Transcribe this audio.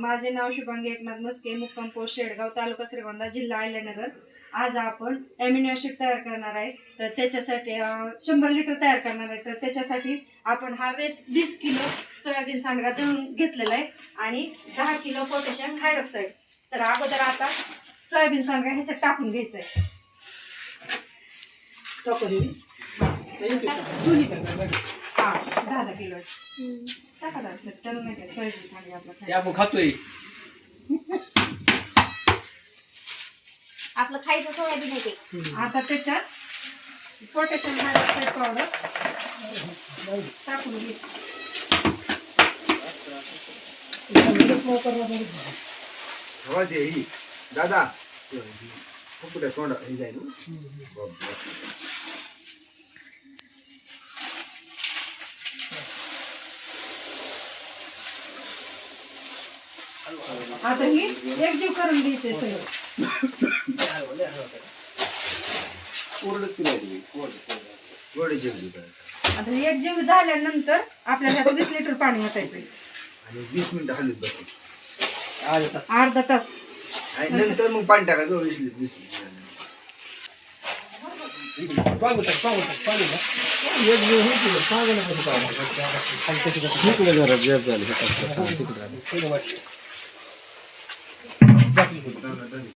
माझे नाव शुभांगी एकनाथ मस्के मुक्काम पोस्ट शेडगाव तालुका श्रीगोंदा जिल्हा अहिल्यानगर. आज आपण अॅमिनो शीट तयार करणार आहे. तर त्याच्यासाठी शंभर लिटर तयार करणार आहे. तर त्याच्यासाठी आपण हा वीस वीस किलो सोयाबीन सांडगा दळून घेतलेला आहे आणि दहा किलो पोटॅशियम हायड्रॉक्साईड. तर अगोदर आता सोयाबीन सांडगा ह्याच्यात टाकून घ्यायचं आहे दोन्ही पण. हा दहा दहा किलो. टाका दादा सर त्याला नाही काय सोयाबीन सांडगा आपला ते आपण खातोय आपलं खायचं सोयाबीन आहे ते आता त्याच्यात पोटॅशियम हायड्रॉक्साईड पावडर टाकून घ्यायची हवा ही दादा कुठे तोंड हे जाईल. आता ही एकजीव करून काय आता एकजीव झाल्यानंतर आपल्याला आता वीस लिटर पाणी ओतायचंय. आणि वीस मिनिटं हलवीत बस आज आता अर्धा तास. आणि नंतर मग पाणी टाकायचं वीस वीस मिनिट झाले. पाणी टाक, पाणी टाक. तिकडे जरा जेब झाली तिकडं वाट. चांगलं झालं.